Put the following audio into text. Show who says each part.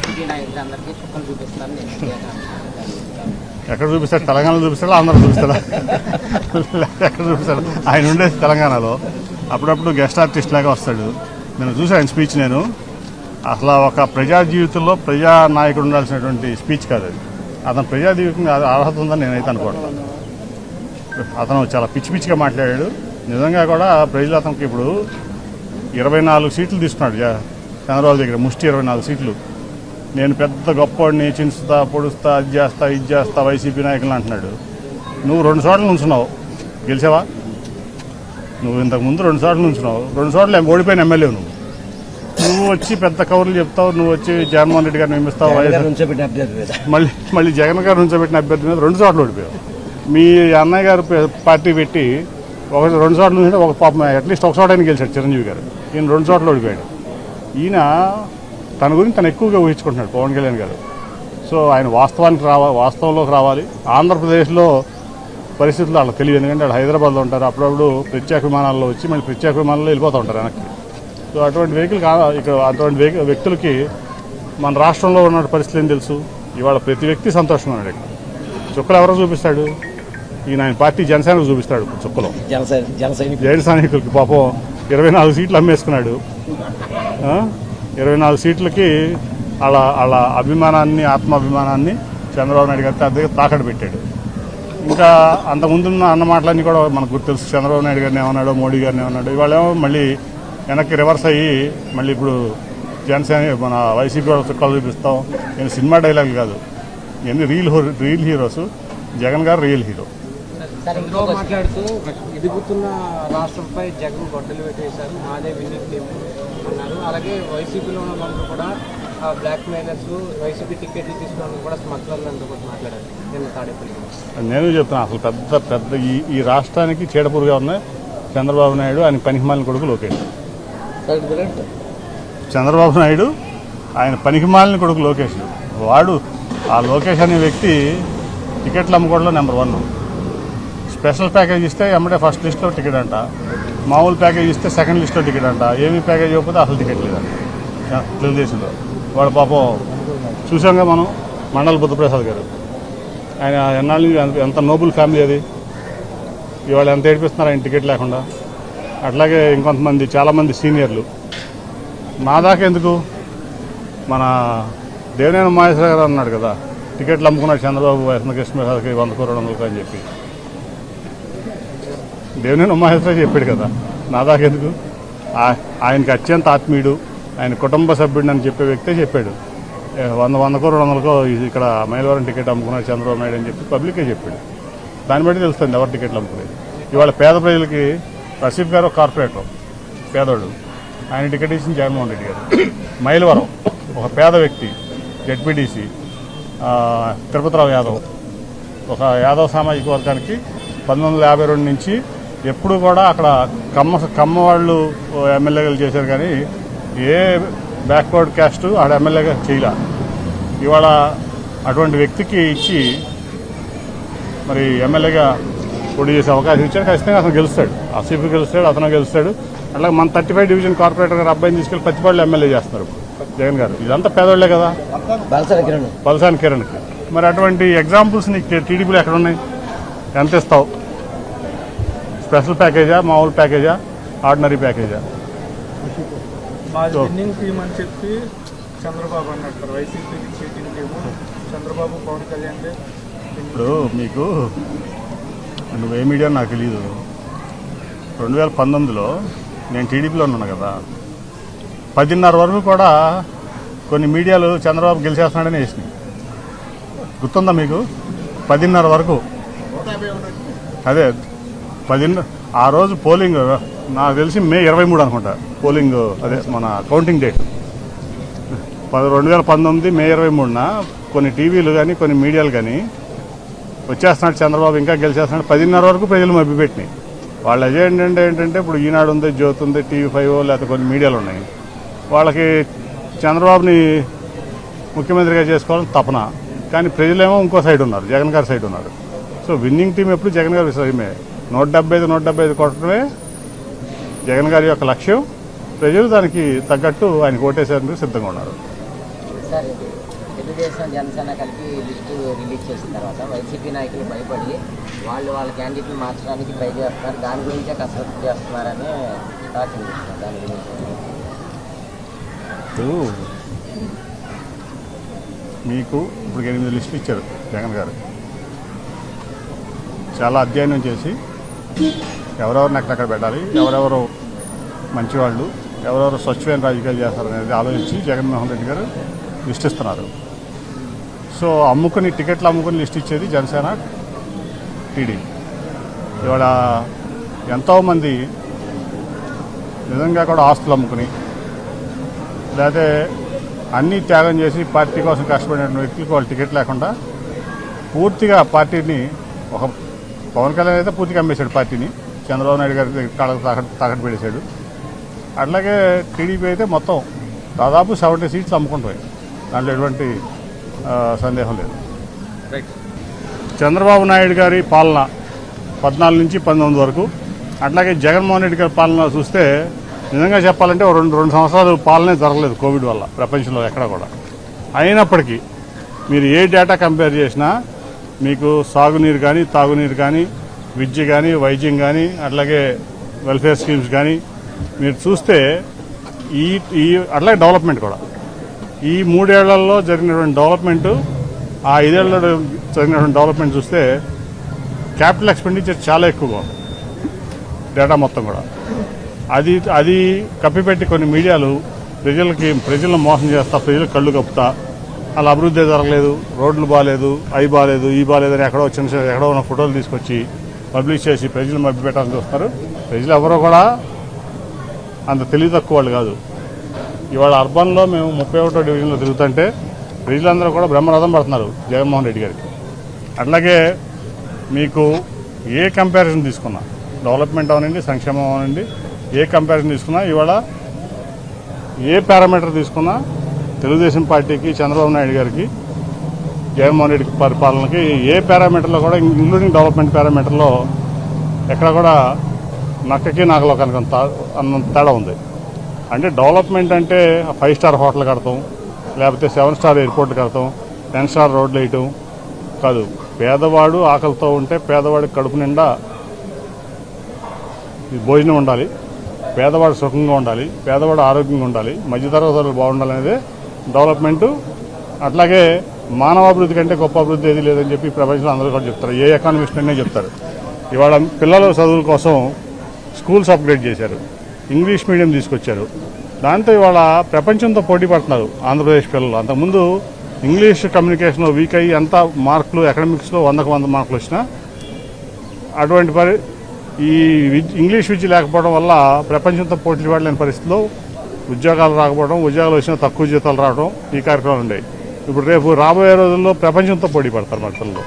Speaker 1: నాయకులందరికీ చుక్కలు చూపిస్తాను. నేను
Speaker 2: ఎక్కడ చూపిస్తాడు? తెలంగాణలో చూపిస్తాడా? ఆంధ్రలో చూపిస్తాడా? ఎక్కడ చూపిస్తాడు? ఆయన ఉండేది తెలంగాణలో. అప్పుడప్పుడు గెస్ట్ ఆర్టిస్ట్ లాగా వస్తాడు. నేను చూసి ఆయన స్పీచ్ నేను. అసలు ఒక ప్రజా జీవితంలో ప్రజా నాయకుడు ఉండాల్సినటువంటి స్పీచ్ కాదు అది. అతను ప్రజా జీవితం అర్హత ఉందని నేనైతే అనుకోవట్లేదు. అతను చాలా పిచ్చి పిచ్చిగా మాట్లాడాడు. నిజంగా కూడా ప్రజలు అతనికి ఇప్పుడు ఇరవై నాలుగు సీట్లు తీసుకున్నాడు. చంద్రబాబు దగ్గర ముష్టి ఇరవై నాలుగు సీట్లు. నేను పెద్ద గొప్పవాడిని చించుతా పొడుస్తా అది చేస్తా ఇది చేస్తా వైసీపీ నాయకులు అంటున్నాడు. నువ్వు రెండు చోట్ల నుంచున్నావు. గెలిచావా? నువ్వు ఇంతకు ముందు రెండు చోట్ల నుంచున్నావు. రెండు చోట్ల ఓడిపోయిన ఎమ్మెల్యే నువ్వు? నువ్వు వచ్చి పెద్ద కవర్లు చెప్తావు నువ్వు వచ్చి జగన్మోహన్ రెడ్డి గారిని నియమిస్తావు మళ్ళీ మళ్ళీ జగన్ గారు ఉంచబెట్టిన అభ్యర్థి మీద రెండు చోట్ల ఓడిపోయావు. మీ అన్నయ్య గారు పార్టీ పెట్టి ఒక రెండు చోట్ల నుంచి ఒక పాపం అట్లీస్ట్ ఒక చోట గెలిచాడు చిరంజీవి గారు. ఈయన రెండు చోట్ల ఓడిపోయాడు. ఈయన తన గురించి తను ఎక్కువగా ఊహించుకుంటున్నాడు పవన్ కళ్యాణ్ గారు. సో ఆయన వాస్తవానికి రావాలి వాస్తవంలోకి రావాలి. ఆంధ్రప్రదేశ్లో పరిస్థితులు వాళ్ళకి తెలియదు. ఎందుకంటే వాళ్ళు హైదరాబాద్లో ఉంటారు. అప్పుడప్పుడు ప్రత్యేక విమానాల్లో వచ్చి మళ్ళీ ప్రత్యేక విమానాల్లో వెళ్ళిపోతూ ఉంటారు వెనక్కి. సో అటువంటి వెహికల్ ఇక్కడ అటువంటి వ్యక్తులకి మన రాష్ట్రంలో ఉన్న పరిస్థితులు ఏం తెలుసు? ఇవాళ ప్రతి వ్యక్తి సంతోషంగా ఉన్నాడు ఇక్కడ. చుక్కలు ఎవరో చూపిస్తాడు? ఈయన ఆయన పార్టీ జనసేనకు చూపిస్తాడు చుక్కలు.
Speaker 3: జన
Speaker 2: సైనికులకి పాపం ఇరవై నాలుగు సీట్లు అమ్మేసుకున్నాడు? ఇరవై నాలుగు సీట్లకి వాళ్ళ వాళ్ళ అభిమానాన్ని ఆత్మాభిమానాన్ని చంద్రబాబు నాయుడు గారి దగ్గర తాకట్టు పెట్టాడు. ఇంకా అంతకుముందున్న అన్న మాటలన్నీ కూడా మనకు గుర్తు తెలుసు. చంద్రబాబు నాయుడు గారిని ఏమన్నాడు మోడీ గారిని ఏమన్నాడు ఇవాళ ఏమో మళ్ళీ వెనక్కి రివర్స్ అయ్యి మళ్ళీ ఇప్పుడు జనసేన మన వైసీపీ వాళ్ళ చుక్కలు చూపిస్తాం. నేను సినిమా డైలాగ్ కాదు. ఇవన్నీ రీల్ రీల్ హీరోస్ జగన్ గారు రియల్ హీరో
Speaker 4: మాట్లాడుతూ ఎదుగుతున్న రాష్ట్రంపై జగన్ గొడ్డలు పెట్టేశారు. మాదే విన్నింగ్ టీం అన్నారు అలాగే వైసీపీలో ఉన్న వాళ్ళందరూ కూడా ఆ బ్లాక్ మెయిలర్స్ వైసీపీ టికెట్లు తీసుకోవడానికి కూడా స్మగ్లర్లు అంటూ కూడా మాట్లాడారు. తాడేపల్లి.
Speaker 2: నేను చెప్తున్నా అసలు పెద్ద పెద్ద ఈ ఈ రాష్ట్రానికి చీడపురుగా ఉన్నాయి చంద్రబాబు నాయుడు ఆయన పనికిమాలిన కొడుకు లోకేష్. చంద్రబాబు నాయుడు ఆయన పనికిమాలిన కొడుకు లోకేష్. వాడు ఆ లోకేష్ అనే వ్యక్తి టికెట్లు అమ్ముకోవడంలో నెంబర్ వన్. స్పెషల్ ప్యాకేజ్ ఇస్తే ఎమ్మడే ఫస్ట్ లిస్ట్లో టికెట్ అంట. మామూలు ప్యాకేజ్ ఇస్తే సెకండ్ లిస్ట్లో టికెట్ అంట. ఏమీ ప్యాకేజ్ ఇవ్వకపోతే అసలు టికెట్ లేదంట. చ- తెలుగుదేశంలో. వాడు పాపం చూసాంగా మనం మండల బుద్ధప్రసాద్ గారు. ఆయన ఎన్నాళ్ళు ఎంత- నోబుల్ ఫ్యామిలీ అది? ఇవాళ ఎంత ఏడిపిస్తున్నారు ఆయన టికెట్ లేకుండా? అట్లాగే ఇంకొంతమంది చాలామంది సీనియర్లు. నా దాకా ఎందుకు? మన దేవినేని మహేశ్వర గారు అన్నాడు కదా టికెట్లు అమ్ముకున్నాడు చంద్రబాబు వైఎస్ఆర్ కృష్ణప్రసాద్కి వంద కోరు వందలకు అని చెప్పి. దేవినేని ఉమాహేశ్వరరావు చెప్పాడు కదా. నా దాకెందుకు ఆయనకి అత్యంత ఆత్మీయుడు ఆయన కుటుంబ సభ్యుడు అని చెప్పే వ్యక్తే చెప్పాడు. వంద వందకో రెండు వందలకో ఇక్కడ మైలవరం టికెట్ అమ్ముకున్నాడు చంద్రబాబు నాయుడు అని చెప్పి పబ్లికే చెప్పాడు. దాన్ని బట్టి తెలుస్తుంది ఎవరు టికెట్లు అమ్ముకునేది. ఇవాళ పేద ప్రజలకి రసీఫ్ గారు ఒక కార్పొరేటర్ పేదోడు. ఆయన టికెట్ ఇచ్చిన జగన్మోహన్ రెడ్డి గారు. మైలవరం ఒక పేద వ్యక్తి జడ్పీడీసీ తిరుపతిరావు యాదవ్. ఒక యాదవ్ సామాజిక వర్గానికి పంతొమ్మిది వందల యాభై రెండు నుంచి ఎప్పుడు కూడా అక్కడ కమ్మ కమ్మ వాళ్ళు ఎమ్మెల్యేలు చేశారు కానీ ఏ బ్యాక్వర్డ్ క్యాస్ట్ ఆడ ఎమ్మెల్యేగా చేయలే. ఇవాళ అటువంటి వ్యక్తికి ఇచ్చి మరి ఎమ్మెల్యేగా పోటీ చేసే అవకాశం ఇచ్చారు. ఖచ్చితంగా అతను గెలుస్తాడు. ఆసిఫ్ గెలుస్తాడు అతను గెలుస్తాడు. అట్లాగే మన థర్టీ ఫైవ్ డివిజన్ కార్పొరేటర్ గారు అబ్బాయిని తీసుకెళ్ళి పత్తిపాళ్ళు ఎమ్మెల్యే చేస్తున్నారు. జగన్ గారు ఇదంతా పేదోళ్ళే కదా? బలసాని కిరణ్కి. మరి అటువంటి ఎగ్జాంపుల్స్ నీకు టీడీపీలో ఎక్కడ ఉన్నాయి? ఎంత ఇస్తావు? స్పెషల్ ప్యాకేజా మామూలు ప్యాకేజా ఆర్డినరీ ప్యాకేజా?
Speaker 5: విన్నింగ్ టీం అని చెప్పి చంద్రబాబు అన్నట్టు వైసీపీకి చీటింగ్ టీము చంద్రబాబు పవన్ కళ్యాణ్
Speaker 2: ఇప్పుడు మీకు నువ్వు ఏ మీడియా నాకు తెలియదు రెండు వేల పంతొమ్మిదిలో నేను టీడీపీలో ఉన్నాను కదా. పదిన్నర వరకు కూడా కొన్ని మీడియాలు చంద్రబాబు గెలిచేస్తున్నాడని వేసినాయి. గుర్తుందా మీకు? పదిన్నర వరకు. అదే పది ఆ రోజు పోలింగ్ నాకు తెలిసి మే ఇరవై మూడు అనుకుంటా. పోలింగ్ అదే మన కౌంటింగ్ డేట్ పది రెండు వేల పంతొమ్మిది మే ఇరవై మూడున కొన్ని టీవీలు కానీ కొన్ని మీడియాలు కానీ వచ్చేస్తున్నాడు చంద్రబాబు ఇంకా గెలిచేస్తున్నాడు. పదిన్నర వరకు ప్రజలు మభ్యపెట్టినాయి వాళ్ళ ఎజెండా ఏంటంటే ఏంటంటే ఇప్పుడు ఈనాడు ఉంది జ్యోతి ఉంది టీవీ ఫైవ్ లేకపోతే కొన్ని మీడియాలు ఉన్నాయి. వాళ్ళకి చంద్రబాబుని ముఖ్యమంత్రిగా చేసుకోవాలని తపన. కానీ ప్రజలేమో ఇంకో సైడ్ ఉన్నారు జగన్ గారి సైడ్ ఉన్నారు. సో విన్నింగ్ టీం ఎప్పుడు జగన్ గారి విషయమే నూట డెబ్బై ఐదు నూట డెబ్బై ఐదు కొట్టడమే జగన్ గారి యొక్క లక్ష్యం. ప్రజలు దానికి తగ్గట్టు ఆయన ఓటేసేందుకు సిద్ధంగా ఉన్నారు.
Speaker 1: తెలుగుదేశం జనసేన కలిపి లిస్టు రిలీజ్ చేసిన తర్వాత వైసీపీ నాయకులు భయపడి వాళ్ళు వాళ్ళ క్యాండిడేట్ని మార్చడానికి ట్రై చేస్తున్నారు. దాని గురించే కసరత్తు చేస్తున్నారని టాక్ వినిపిస్తుంది. దాని గురించి.
Speaker 2: మీకు ఇప్పుడు ఎనిమిది లిస్టులు ఇచ్చారు జగన్ గారు. చాలా అధ్యయనం చేసి ఎవరెవరిని ఎక్కడెక్కడ పెట్టాలి ఎవరెవరు మంచివాళ్ళు ఎవరెవరు స్వచ్ఛమైన రాజకీయాలు చేస్తారనేది ఆలోచించి జగన్మోహన్ రెడ్డి గారు లిస్ట్ ఇస్తున్నారు సో అమ్ముకుని టికెట్లు అమ్ముకుని లిస్ట్ ఇచ్చేది జనసేన టీడీ. ఇవాళ ఎంతోమంది నిజంగా కూడా ఆస్తులు అమ్ముకుని లేకపోతే అన్నీ త్యాగం చేసి పార్టీ కోసం కష్టపడిన వ్యక్తులకు వాళ్ళు టికెట్ లేకుండా పూర్తిగా పార్టీని ఒక పవన్ కళ్యాణ్ అయితే పూర్తిగా అమ్మేశాడు పార్టీని. చంద్రబాబు నాయుడు గారి కళ తాకట్టు తాకట్టు పెట్టేశాడు. అట్లాగే టీడీపీ అయితే మొత్తం దాదాపు సెవెంటీ సీట్స్ అమ్ముకుంటాయి దాంట్లో ఎటువంటి సందేహం లేదు. చంద్రబాబు నాయుడు గారి పాలన పద్నాలుగు నుంచి పంతొమ్మిది వరకు. అట్లాగే జగన్మోహన్ రెడ్డి గారి పాలన చూస్తే నిజంగా చెప్పాలంటే రెండు రెండు సంవత్సరాలు పాలనే జరగలేదు కోవిడ్ వల్ల ప్రపంచంలో ఎక్కడ కూడా. అయినప్పటికీ మీరు ఏ డేటా కంపేర్ చేసినా మీకు సాగునీరు కానీ తాగునీరు కానీ విద్య కానీ వైద్యం కానీ అట్లాగే వెల్ఫేర్ స్కీమ్స్ కానీ మీరు చూస్తే ఈ ఈ అట్లాగే డెవలప్మెంట్ కూడా. ఈ మూడేళ్ళలో జరిగినటువంటి డెవలప్మెంట్ ఆ ఐదేళ్ళలో జరిగినటువంటి డెవలప్మెంట్ చూస్తే క్యాపిటల్ ఎక్స్పెండిచర్ చాలా ఎక్కువగా ఉంది. డేటా మొత్తం కూడా. అది అది కప్పిపెట్టి కొన్ని మీడియాలు ప్రజలకి ప్రజలను మోసం చేస్తా ప్రజలు కళ్ళు కప్పుతా అలా అభివృద్ధి జరగలేదు రోడ్లు బాగాలేదు అవి బాగాలేదు ఈ బాగాలేదని అని ఎక్కడో చిన్న చిన్న ఎక్కడో ఉన్న ఫోటోలు తీసుకొచ్చి పబ్లిష్ చేసి ప్రజలు మభ్యపెట్టాలని చూస్తారు ప్రజలు ఎవరో కూడా అంత తెలివి తక్కువ వాళ్ళు కాదు. ఇవాళ అర్బన్లో మేము ముప్పై ఒకటో డివిజన్లో తిరుగుతుంటే ప్రజలందరూ కూడా బ్రహ్మరథం పడుతున్నారు జగన్మోహన్ రెడ్డి గారికి. అట్లాగే మీకు ఏ కంపారిజన్ తీసుకున్నా డెవలప్మెంట్ అవనండి సంక్షేమం అవనండి ఏ కంపారిజన్ తీసుకున్నా ఇవాళ ఏ పారామీటర్ తీసుకున్నా తెలుగుదేశం పార్టీకి చంద్రబాబు నాయుడు గారికి జగన్మోహన్ రెడ్డి పరిపాలనకి ఏ పారామీటర్లో కూడా ఇంక్లూడింగ్ డెవలప్మెంట్ పారామీటర్లో ఎక్కడ కూడా నక్కకి నాగలోకానికి కనుక అన్నంత తేడా ఉంది. అంటే డెవలప్మెంట్ అంటే ఫైవ్ స్టార్ హోటల్ కడతాం లేకపోతే సెవెన్ స్టార్ ఎయిర్పోర్ట్ కడతాం టెన్ స్టార్ రోడ్లు వేయటం కాదు. పేదవాడు ఆకలితో ఉంటే పేదవాడికి కడుపు నిండా ఈ భోజనం ఉండాలి పేదవాడు సుఖంగా ఉండాలి పేదవాడు ఆరోగ్యంగా ఉండాలి మధ్యతరగతులు బాగుండాలనేదే డెవలప్మెంటు అట్లాగే మానవాభివృద్ధి కంటే గొప్ప అభివృద్ధి ఏది లేదని చెప్పి ప్రపంచంలో అందరూ కూడా చెప్తారు. ఏ ఎకానమిస్ట్ అనే చెప్తారు. ఇవాళ పిల్లల చదువుల కోసం స్కూల్స్ అప్గ్రేడ్ చేశారు. ఇంగ్లీష్ మీడియం తీసుకొచ్చారు. దాంతో ఇవాళ ప్రపంచంతో పోటీ పడుతున్నారు ఆంధ్రప్రదేశ్ పిల్లలు. అంతకుముందు ఇంగ్లీష్ కమ్యూనికేషన్ వీక్ అయ్యి ఎంత మార్కులు అకాడమిక్స్లో వందకు వంద మార్కులు వచ్చినా అటువంటి పరి ఈ ఇంగ్లీష్ విద్య లేకపోవడం వల్ల ప్రపంచంతో పోటీ పడలేని పరిస్థితిలో ఉద్యోగాలు రాకపోవడం ఉద్యోగాలు వచ్చినా తక్కువ జీతాలు రావడం ఈ కార్యక్రమాలు ఉండేవి. ఇప్పుడు రేపు రాబోయే రోజుల్లో ప్రపంచంతో పోటీ పడతారు మన పిల్లలు.